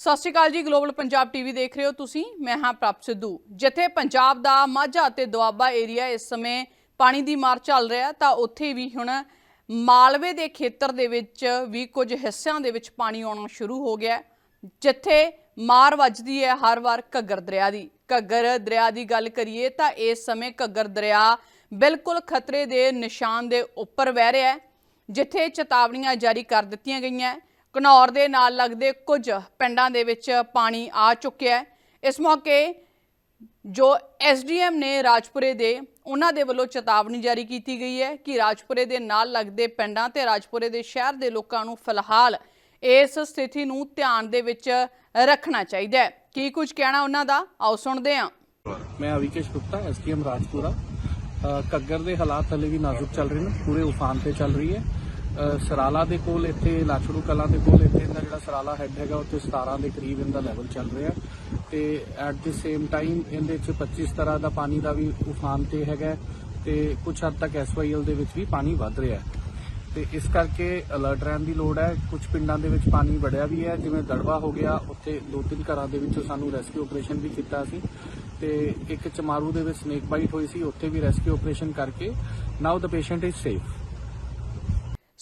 ਸਤਿ ਸ਼੍ਰੀ ਅਕਾਲ ਜੀ global Punjab TV ਦੇਖ ਰਹੇ ਹੋ ਤੁਸੀਂ, ਮੈਂ ਹਾਂ ਪ੍ਰਭ ਸਿੱਧੂ। ਜਿੱਥੇ ਪੰਜਾਬ ਦਾ ਮਾਝਾ ਅਤੇ ਦੁਆਬਾ ਏਰੀਆ ਇਸ ਸਮੇਂ ਪਾਣੀ ਦੀ ਮਾਰ ਚੱਲ ਰਿਹਾ, ਤਾਂ ਉੱਥੇ ਵੀ ਹੁਣ ਮਾਲਵੇ ਦੇ ਖੇਤਰ ਦੇ ਵਿੱਚ ਵੀ ਕੁਝ ਹਿੱਸਿਆਂ ਦੇ ਵਿੱਚ ਪਾਣੀ ਆਉਣਾ ਸ਼ੁਰੂ ਹੋ ਗਿਆ ਜਿੱਥੇ ਮਾਰ ਵੱਜਦੀ ਹੈ ਹਰ ਵਾਰ ਘੱਗਰ ਦਰਿਆ ਦੀ। ਘੱਗਰ ਦਰਿਆ ਦੀ ਗੱਲ ਕਰੀਏ, ਤਾਂ ਇਸ ਸਮੇਂ ਘੱਗਰ ਦਰਿਆ ਬਿਲਕੁਲ ਖਤਰੇ ਦੇ ਨਿਸ਼ਾਨ ਦੇ ਉੱਪਰ ਵਹਿ ਰਿਹਾ ਹੈ, ਜਿੱਥੇ ਚੇਤਾਵਨੀਆਂ ਜਾਰੀ ਕਰ ਦਿੱਤੀਆਂ ਗਈਆਂ ਹੈ। ਘਨੌਰ ਦੇ ਨਾਲ ਲੱਗਦੇ ਕੁਝ ਪਿੰਡਾਂ ਦੇ ਵਿੱਚ ਪਾਣੀ ਆ ਚੁੱਕਿਆ ਹੈ। ਇਸ ਮੌਕੇ ਜੋ ਐਸਡੀਐਮ ਨੇ ਰਾਜਪੁਰੇ ਦੇ ਉਹਨਾਂ ਦੇ ਵੱਲੋਂ ਚੇਤਾਵਨੀ ਜਾਰੀ ਕੀਤੀ ਗਈ ਹੈ ਕਿ ਰਾਜਪੁਰੇ ਦੇ ਨਾਲ ਲੱਗਦੇ ਪਿੰਡਾਂ ਤੇ ਰਾਜਪੁਰੇ ਦੇ ਸ਼ਹਿਰ ਦੇ ਲੋਕਾਂ ਨੂੰ ਫਿਲਹਾਲ ਇਸ ਸਥਿਤੀ ਨੂੰ ਧਿਆਨ ਦੇ ਵਿੱਚ ਰੱਖਣਾ ਚਾਹੀਦਾ ਹੈ। ਕੀ ਕੁਝ ਕਹਿਣਾ ਉਹਨਾਂ ਦਾ? ਆਓ ਸੁਣਦੇ ਹਾਂ। ਮੈਂ ਅਵਿਕੇਸ਼ ਗੁਪਤਾ ਐਸਟੀਐਮ ਰਾਜਪੁਰਾ। ਅ, ਘੱਗਰ ਦੇ ਹਾਲਾਤ ਹਲੇ ਵੀ ਨਾਜ਼ੁਕ ਚੱਲ ਰਹੇ ਨੇ ਪੂਰੇ ਉਫਾਨ ਤੇ ਚੱਲ ਰਹੀ ਹੈ। ਸਰਾਲਾ ਦੇ ਕੋਲ ਇੱਥੇ, ਲਾਛੜੂ ਕਲਾਂ ਦੇ ਕੋਲ ਇੱਥੇ ਇਹਦਾ ਜਿਹੜਾ ਸਰਾਲਾ ਹੈੱਡ ਹੈਗਾ, ਉੱਥੇ 17 ਦੇ ਕਰੀਬ ਇਹਦਾ ਲੈਵਲ ਚੱਲ ਰਿਹਾ। ਤੇ ਐਟ ਦੀ ਸੇਮ ਟਾਈਮ ਇਹਦੇ ਵਿੱਚ 25 ਤਰ੍ਹਾਂ ਦਾ ਪਾਣੀ ਦਾ ਵੀ ਉਫਾਨ ਤੇ ਹੈਗਾ ਤੇ ਕੁਝ ਹੱਦ ਤੱਕ ਐਸਵਾਈਐਲ ਦੇ ਵਿੱਚ ਵੀ ਪਾਣੀ ਵੱਧ ਰਿਹਾ ਹੈ। ਤੇ ਇਸ ਕਰਕੇ ਅਲਰਟ ਰਹਿਣ ਦੀ ਲੋੜ ਹੈ। ਕੁਝ ਪਿੰਡਾਂ ਦੇ ਵਿੱਚ ਪਾਣੀ ਵੜਿਆ ਵੀ ਹੈ, ਜਿਵੇਂ ਦੜਵਾ ਹੋ ਗਿਆ, ਉੱਥੇ ਦੋ ਤਿੰਨ ਘਰਾਂ ਦੇ ਵਿੱਚੋਂ ਸਾਨੂੰ ਰੈਸਕਿਊ ਆਪਰੇਸ਼ਨ ਵੀ ਕੀਤਾ ਸੀ। ਤੇ ਇੱਕ ਚਮਾਰੂ ਦੇ ਵਿੱਚ ਸਨੇਕ ਬਾਈਟ ਹੋਈ ਸੀ, ਉੱਥੇ ਵੀ ਰੈਸਕਿਊ ਆਪਰੇਸ਼ਨ ਕਰਕੇ। Now the patient is safe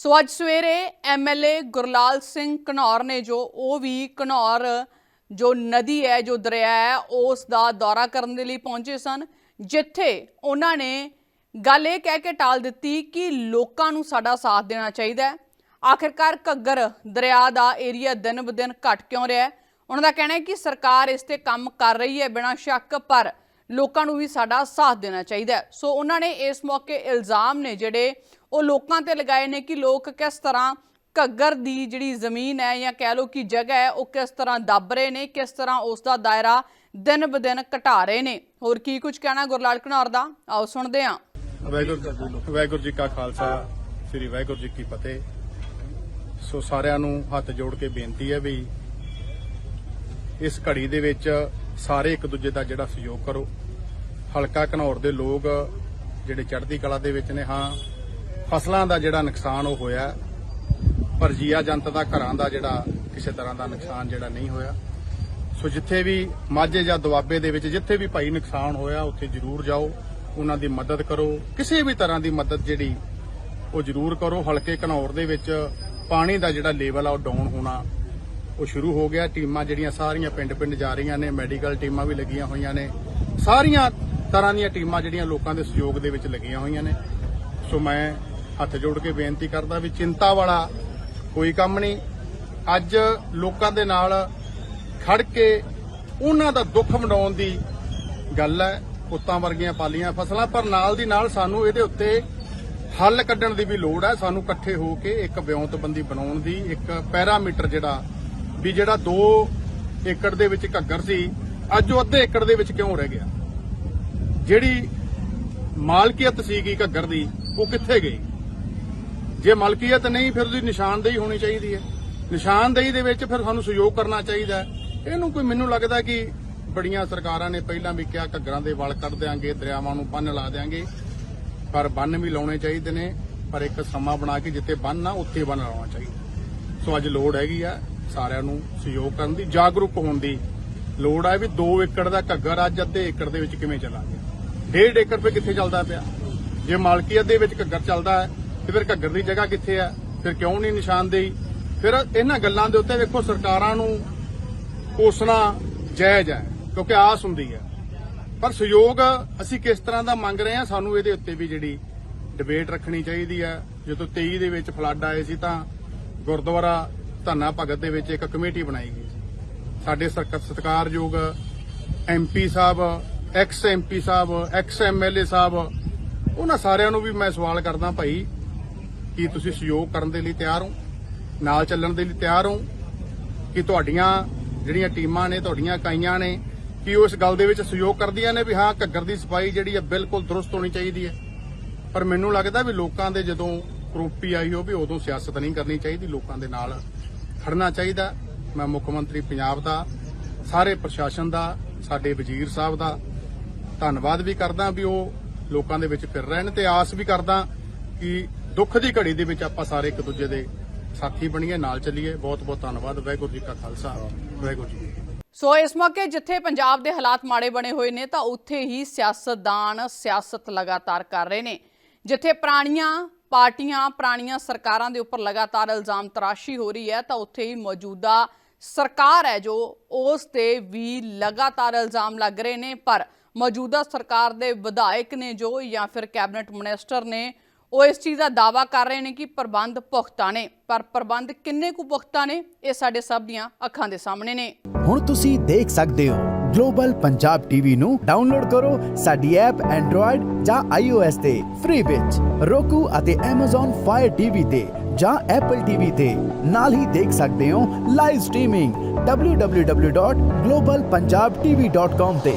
so ਅੱਜ ਸਵੇਰੇ ਐਮਐਲਏ ਗੁਰਲਾਲ ਸਿੰਘ ਘਨੌਰ ਨੇ ਜੋ, ਉਹ ਵੀ ਘਨੌਰ ਜੋ ਨਦੀ ਹੈ, ਜੋ ਦਰਿਆ ਹੈ, ਉਸ ਦਾ ਦੌਰਾ ਕਰਨ ਦੇ ਲਈ ਪਹੁੰਚੇ ਸਨ, ਜਿੱਥੇ ਉਹਨਾਂ ਨੇ ਗੱਲ ਇਹ ਕਹਿ ਕੇ ਟਾਲ ਦਿੱਤੀ ਕਿ ਲੋਕਾਂ ਨੂੰ ਸਾਡਾ ਸਾਥ ਦੇਣਾ ਚਾਹੀਦਾ ਹੈ। ਆਖਿਰਕਾਰ ਘੱਗਰ ਦਰਿਆ ਦਾ ਏਰੀਆ ਦਿਨ ਬ ਦਿਨ ਘਟ ਕਿਉਂ ਰਿਹਾ ਹੈ? ਉਹਨਾਂ ਦਾ ਕਹਿਣਾ ਹੈ ਕਿ ਸਰਕਾਰ ਇਸ ਤੇ ਕੰਮ ਕਰ ਰਹੀ ਹੈ ਬਿਨਾਂ ਸ਼ੱਕ, ਪਰ ਲੋਕਾਂ ਨੂੰ ਵੀ ਸਾਡਾ ਸਾਥ ਦੇਣਾ ਚਾਹੀਦਾ ਹੈ। ਸੋ ਉਹਨਾਂ ਨੇ ਇਸ ਮੌਕੇ ਇਲਜ਼ਾਮ ਨੇ ਜਿਹੜੇ ਉਹ ਲੋਕਾਂ ਤੇ ਲਗਾਏ ਨੇ ਕਿ ਲੋਕ ਕਿਸ ਤਰ੍ਹਾਂ ਘੱਗਰ ਦੀ ਜਿਹੜੀ ਜ਼ਮੀਨ ਹੈ ਜਾਂ ਕਹਿ ਲਓ ਕਿ ਜਗ੍ਹਾ ਹੈ, ਉਹ ਕਿਸ ਤਰ੍ਹਾਂ ਦੱਬ ਰਹੇ ਨੇ, ਕਿਸ ਤਰ੍ਹਾਂ ਉਸ ਦਾ ਦਾਇਰਾ ਦਿਨ ਬ ਘਟਾ ਰਹੇ ਨੇ। ਹੋਰ ਕੀ ਕੁਝ ਕਹਿਣਾ ਗੁਰਲਾਲ ਘਨੌਰ ਦਾ? ਆਓ ਸੁਣਦੇ ਹਾਂ। ਵਾਹਿਗੁਰੂ ਵਾਹਿਗੁਰੂ ਜੀ ਕਾ ਖਾਲਸਾ, ਸ੍ਰੀ ਵਾਹਿਗੁਰੂ ਜੀ ਕੀ ਫਤਿਹ। ਸੋ ਸਾਰਿਆਂ ਨੂੰ ਹੱਥ ਜੋੜ ਕੇ ਬੇਨਤੀ ਹੈ ਵੀ ਇਸ ਘੜੀ ਦੇ ਵਿੱਚ ਸਾਰੇ ਇੱਕ ਦੂਜੇ ਦਾ ਜਿਹੜਾ ਸਹਿਯੋਗ ਕਰੋ। ਹਲਕਾ ਘਨੌਰ ਦੇ ਲੋਕ ਜਿਹੜੇ ਚੜ੍ਹਦੀ ਕਲਾ ਦੇ ਵਿੱਚ ਨੇ, ਹਾਂ, ਫਸਲਾਂ ਦਾ ਜਿਹੜਾ ਨੁਕਸਾਨ ਉਹ ਹੋਇਆ। ਪਰ ਜੀਆ ਜੰਤ ਦਾ ਘਰਾਂ ਦਾ ਜਿਹੜਾ ਕਿਸੇ ਤਰ੍ਹਾਂ ਦਾ ਨੁਕਸਾਨ ਜਿਹੜਾ ਨਹੀਂ ਹੋਇਆ। ਸੋ ਜਿੱਥੇ ਵੀ ਮਾਝੇ ਜਾਂ ਦੁਆਬੇ ਦੇ ਵਿੱਚ ਜਿੱਥੇ ਵੀ ਭਾਈ ਨੁਕਸਾਨ ਹੋਇਆ, ਉੱਥੇ ਜ਼ਰੂਰ ਜਾਓ, ਉਹਨਾਂ ਦੀ ਮਦਦ ਕਰੋ। ਕਿਸੇ ਵੀ ਤਰ੍ਹਾਂ ਦੀ ਮਦਦ ਜਿਹੜੀ ਉਹ ਜ਼ਰੂਰ ਕਰੋ। ਹਲਕੇ ਘਨੌਰ ਦੇ ਵਿੱਚ ਪਾਣੀ ਦਾ ਜਿਹੜਾ ਲੈਵਲ ਆ, ਉਹ ਡਾਊਨ ਹੋਣਾ, ਉਹ ਸ਼ੁਰੂ ਹੋ ਗਿਆ। ਟੀਮਾਂ ਜਿਹੜੀਆਂ ਸਾਰੀਆਂ ਪਿੰਡ-ਪਿੰਡ ਜਾ ਰਹੀਆਂ ਨੇ, ਮੈਡੀਕਲ ਟੀਮਾਂ ਵੀ ਲੱਗੀਆਂ ਹੋਈਆਂ ਨੇ। ਸਾਰੀਆਂ ਤਰ੍ਹਾਂ ਦੀਆਂ ਟੀਮਾਂ ਜਿਹੜੀਆਂ ਲੋਕਾਂ ਦੇ ਸਹਿਯੋਗ ਦੇ ਵਿੱਚ ਲੱਗੀਆਂ ਹੋਈਆਂ ਨੇ। ਸੋ ਮੈਂ ਹੱਥ ਜੋੜ ਕੇ ਬੇਨਤੀ ਕਰਦਾ ਵੀ ਚਿੰਤਾ ਵਾਲਾ ਕੋਈ ਕੰਮ ਨਹੀਂ। ਅੱਜ ਲੋਕਾਂ ਦੇ ਨਾਲ ਖੜ ਕੇ ਉਹਨਾਂ ਦਾ ਦੁੱਖ ਵੰਡਾਉਣ ਦੀ ਗੱਲ ਹੈ। ਪੁੱਤਾਂ ਵਰਗੀਆਂ ਪਾਲੀਆਂ ਫਸਲਾਂ, ਪਰ ਨਾਲ ਦੀ ਨਾਲ ਸਾਨੂੰ ਇਹਦੇ ਉੱਤੇ ਹੱਲ ਕੱਢਣ ਦੀ ਵੀ ਲੋੜ ਹੈ। ਸਾਨੂੰ ਇਕੱਠੇ ਹੋ ਕੇ ਇੱਕ ਵਿਉਂਤਬੰਦੀ ਬਣਾਉਣ ਦੀ, ਇੱਕ ਪੈਰਾਮੀਟਰ ਜਿਹੜਾ, ਵੀ ਜਿਹੜਾ 2 ਏਕੜ ਦੇ ਵਿੱਚ ਘੱਗਰ ਸੀ, ਅੱਜ ਉਹ ਅੱਧੇ ਏਕੜ ਦੇ ਵਿੱਚ ਕਿਉਂ ਰਹਿ ਗਿਆ? ਜਿਹੜੀ ਮਾਲਕੀਅਤ ਸੀਗੀ ਘੱਗਰ ਦੀ, ਉਹ ਕਿੱਥੇ ਗਈ? ਜੇ ਮਾਲਕੀਅਤ ਨਹੀਂ, ਫਿਰ ਉਹਦੀ ਨਿਸ਼ਾਨਦੇਹੀ ਹੋਣੀ ਚਾਹੀਦੀ ਹੈ। ਨਿਸ਼ਾਨਦੇਹੀ ਦੇ ਵਿੱਚ ਫਿਰ ਸਾਨੂੰ ਸਹਿਯੋਗ ਕਰਨਾ ਚਾਹੀਦਾ ਇਹਨੂੰ ਕੋਈ ਮੈਨੂੰ ਲੱਗਦਾ ਕਿ ਬੜੀਆਂ ਸਰਕਾਰਾਂ ਨੇ ਪਹਿਲਾਂ ਵੀ ਕਿਹਾ, ਘੱਗਰਾਂ ਦੇ ਵਲ ਕੱਢ ਦਿਆਂਗੇ, ਦਰਿਆਵਾਂ ਨੂੰ ਬੰਨ ਲਾ ਦਿਆਂਗੇ। ਪਰ ਬੰਨ ਵੀ ਲਾਉਣੇ ਚਾਹੀਦੇ ਨੇ, ਪਰ ਇੱਕ ਸਮਾਂ ਬਣਾ ਕੇ ਜਿੱਥੇ ਬੰਨ ਆ, ਉੱਥੇ ਬੰਨ ਲਾਉਣਾ ਚਾਹੀਦਾ ਸੋ ਅੱਜ ਲੋੜ ਹੈਗੀ ਆ ਸਾਰਿਆਂ ਨੂੰ ਸਹਿਯੋਗ ਕਰਨ ਦੀ, ਜਾਗਰੂਕ ਹੋਣ ਦੀ। ਲੋੜ ਆ ਵੀ 2 ਏਕੜ ਦਾ ਘੱਗਰ ਅੱਜ ਅੱਧੇ ਏਕੜ ਦੇ ਵਿੱਚ ਕਿਵੇਂ ਚਲਾ ਗਿਆ 1.5 ਏਕੜ 'ਤੇ ਕਿੱਥੇ ਚੱਲਦਾ ਪਿਆ? ਜੇ ਮਾਲਕੀਅਤ ਦੇ ਵਿੱਚ ਘੱਗਰ ਚੱਲਦਾ ਹੈ, ਤੇ ਫਿਰ ਘੱਗਰ ਦੀ ਜਗ੍ਹਾ ਕਿੱਥੇ ਆ ਫਿਰ ਕਿਉਂ ਨਹੀਂ ਨਿਸ਼ਾਨਦੇਹੀ? ਫਿਰ ਇਹਨਾਂ ਗੱਲਾਂ ਦੇ ਉੱਤੇ ਵੇਖੋ, ਸਰਕਾਰਾਂ ਨੂੰ ਕੋਸਣਾ ਜਾਇਜ਼ ਹੈ, ਕਿਉਂਕਿ ਆਸ ਹੁੰਦੀ ਹੈ। ਪਰ ਸਹਿਯੋਗ ਅਸੀਂ ਕਿਸ ਤਰ੍ਹਾਂ ਦਾ ਮੰਗ ਰਹੇ ਹਾਂ, ਸਾਨੂੰ ਇਹਦੇ ਉੱਤੇ ਵੀ ਜਿਹੜੀ ਡਿਬੇਟ ਰੱਖਣੀ ਚਾਹੀਦੀ ਹੈ। ਜਦੋਂ 23 ਦੇ ਵਿੱਚ ਫਲੱਡ ਆਏ ਸੀ ਤਾਂ ਗੁਰਦੁਆਰਾ ਧੰਨਾ ਭਗਤ ਦੇ ਵਿੱਚ ਇੱਕ ਕਮੇਟੀ ਬਣਾਈ ਗਈ ਸੀ। ਸਾਡੇ ਸਰਕਾਰ ਸਤਿਕਾਰਯੋਗ MP sahib ex MP sahib ex MLA sahib, ਉਹਨਾਂ ਸਾਰਿਆਂ ਨੂੰ ਵੀ ਮੈਂ ਸਵਾਲ ਕਰਦਾ ਭਾਈ ਕੀ ਤੁਸੀਂ ਸਹਿਯੋਗ ਕਰਨ ਦੇ ਲਈ ਤਿਆਰ ਹੋ, ਨਾਲ ਚੱਲਣ ਦੇ ਲਈ ਤਿਆਰ ਹੋ, ਕਿ ਤੁਹਾਡੀਆਂ ਜਿਹੜੀਆਂ ਟੀਮਾਂ ਨੇ, ਤੁਹਾਡੀਆਂ ਇਕਾਈਆਂ ਨੇ, ਕਿ ਉਹ ਇਸ ਗੱਲ ਦੇ ਵਿੱਚ ਸਹਿਯੋਗ ਕਰਦੀਆਂ ਨੇ ਵੀ ਹਾਂ, ਘੱਗਰ ਦੀ ਸਫ਼ਾਈ ਜਿਹੜੀ ਹੈ ਬਿਲਕੁਲ ਦਰੁਸਤ ਹੋਣੀ ਚਾਹੀਦੀ ਹੈ। ਪਰ ਮੈਨੂੰ ਲੱਗਦਾ ਵੀ ਲੋਕਾਂ ਦੇ ਜਦੋਂ ਕਰੋਪੀ ਆਈ ਹੋਵੇ ਉਦੋਂ ਸਿਆਸਤ ਨਹੀਂ ਕਰਨੀ ਚਾਹੀਦੀ, ਲੋਕਾਂ ਦੇ ਨਾਲ ਖੜਨਾ ਚਾਹੀਦਾ। ਮੈਂ ਮੁੱਖ ਮੰਤਰੀ ਪੰਜਾਬ ਦਾ, ਸਾਰੇ ਪ੍ਰਸ਼ਾਸਨ ਦਾ, ਸਾਡੇ ਵਜ਼ੀਰ ਸਾਹਿਬ ਦਾ ਧੰਨਵਾਦ ਵੀ ਕਰਦਾ ਵੀ ਉਹ ਲੋਕਾਂ ਦੇ ਵਿੱਚ ਫਿਰ ਰਹੇ ਨੇ ਤੇ ਆਸ ਵੀ ਕਰਦਾ ਕਿ ਦੁੱਖ ਦੀ ਘੜੀ ਦੇ ਵਿੱਚ ਆਪਾਂ ਸਾਰੇ ਇੱਕ ਦੂਜੇ ਦੇ ਸਾਥੀ ਬਣੀਏ, ਨਾਲ ਚੱਲੀਏ। ਬਹੁਤ ਬਹੁਤ ਧੰਨਵਾਦ। ਵਾਹਿਗੁਰੂ ਜੀ ਕਾ ਖਾਲਸਾ। ਵਾਹਿਗੁਰੂ ਜੀ ਸੋ ਇਸ ਮੌਕੇ ਜਿੱਥੇ ਪੰਜਾਬ ਦੇ ਹਾਲਾਤ ਮਾੜੇ ਬਣੇ ਹੋਏ ਨੇ, ਤਾਂ ਉੱਥੇ ਹੀ ਸਿਆਸਤਦਾਨ ਸਿਆਸਤ ਲਗਾਤਾਰ ਕਰ ਰਹੇ ਨੇ। ਜਿੱਥੇ ਪੁਰਾਣੀਆਂ ਪਾਰਟੀਆਂ, ਪੁਰਾਣੀਆਂ ਸਰਕਾਰਾਂ ਦੇ ਉੱਪਰ ਲਗਾਤਾਰ ਇਲਜ਼ਾਮ ਤਰਾਸ਼ੀ ਹੋ ਰਹੀ ਹੈ, ਤਾਂ ਉੱਥੇ ਹੀ ਮੌਜੂਦਾ ਸਰਕਾਰ ਹੈ ਜੋ ਉਸ ਤੇ ਵੀ ਲਗਾਤਾਰ ਇਲਜ਼ਾਮ ਲੱਗ ਰਹੇ ਨੇ। ਪਰ ਮੌਜੂਦਾ ਸਰਕਾਰ ਦੇ ਵਿਧਾਇਕ ਨੇ ਜੋ ਜਾਂ ਫਿਰ ਕੈਬਨਿਟ ਮਿਨਿਸਟਰ ਨੇ, ਉਹ ਇਸ ਚੀਜ਼ ਦਾ ਦਾਵਾ ਕਰ ਰਹੇ ਨੇ ਕਿ ਪ੍ਰਬੰਧ ਪੁਖਤਾ ਨੇ। ਪਰ ਪ੍ਰਬੰਧ ਕਿੰਨੇ ਕੁ ਪੁਖਤਾ ਨੇ, ਇਹ ਸਾਡੇ ਸਭ ਦੀਆਂ ਅੱਖਾਂ ਦੇ ਸਾਹਮਣੇ ਨੇ। ਹੁਣ ਤੁਸੀਂ ਦੇਖ ਸਕਦੇ ਹੋ ਗਲੋਬਲ ਪੰਜਾਬ ਟੀਵੀ ਨੂੰ ਡਾਊਨਲੋਡ ਕਰੋ ਸਾਡੀ ਐਪ ਐਂਡਰੋਇਡ ਜਾਂ iOS ਤੇ ਫ੍ਰੀ ਵਿੱਚ। Roku ਅਤੇ Amazon Fire TV ਤੇ ਜਾਂ Apple TV ਤੇ। ਨਾਲ ਹੀ ਦੇਖ ਸਕਦੇ ਹੋ ਲਾਈਵ ਸਟ੍ਰੀਮਿੰਗ www.globalpunjabtv.com ਤੇ।